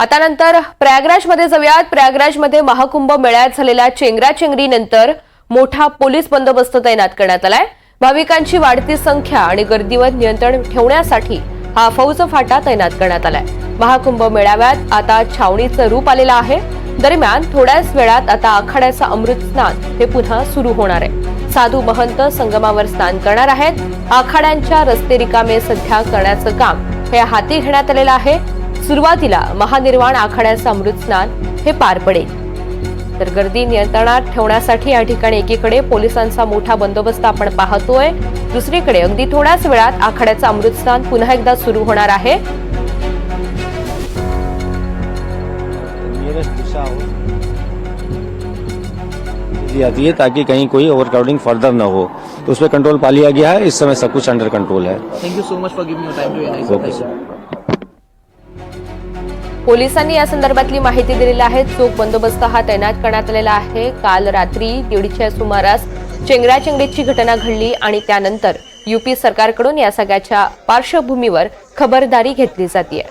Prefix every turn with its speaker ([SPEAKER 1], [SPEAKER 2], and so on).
[SPEAKER 1] आता नंतर प्रयागराजमध्ये जाऊयात. प्रयागराजमध्ये महाकुंभ मेळ्यात झालेल्या चेंगराचेंगरीनंतर मोठा पोलीस बंदोबस्त तैनात करण्यात आलाय. भाविकांची वाढती संख्या आणि गर्दीवर नियंत्रण ठेवण्यासाठी हा फौज फाटा तैनात करण्यात आलाय. महाकुंभ मेळाव्यात आता छावणीचं रूप आलेलं आहे. दरम्यान थोड्याच वेळात आता आखाड्याचं अमृत स्नान हे पुन्हा सुरू होणार आहे. साधू महंत संगमावर स्नान करणार आहेत. आखाड्यांच्या रस्ते रिकामे सध्या करण्याचं काम हे हाती घेण्यात आलेलं आहे. सुरुवातीला महानिर्वाण आखाड्याचं अमृत स्नान हे पार पडेल. तर गर्दी नियंत्रणात ठेवण्यासाठी या ठिकाणी एकीकडे पोलिसांचा मोठा बंदोबस्त आपण पाहतोय. दुसरीकडे अगदी थोड्याच वेळात आखाड्याचं अमृत स्नान पुन्हा एकदा सुरू होणार आहे.
[SPEAKER 2] दिशा हो ताकि कहीं कोई ओवरक्राउडिंग फर्दर न हो. तो उस पर कंट्रोल पा लिया गया है इस समय सब कुछ अंडर कंट्रोल है।
[SPEAKER 3] For giving your time to NIC.
[SPEAKER 2] Okay sir
[SPEAKER 1] पोलिसांनी या संदर्भातली माहिती दिलेली आहे. चोख बंदोबस्त हा तैनात करण्यात आलेला आहे. काल रात्री दीडच्या सुमारास चेंगराचेंगडीची घटना घडली आणि त्यानंतर यूपी सरकारकडून या सगळ्याच्या पार्श्वभूमीवर खबरदारी घेतली जाते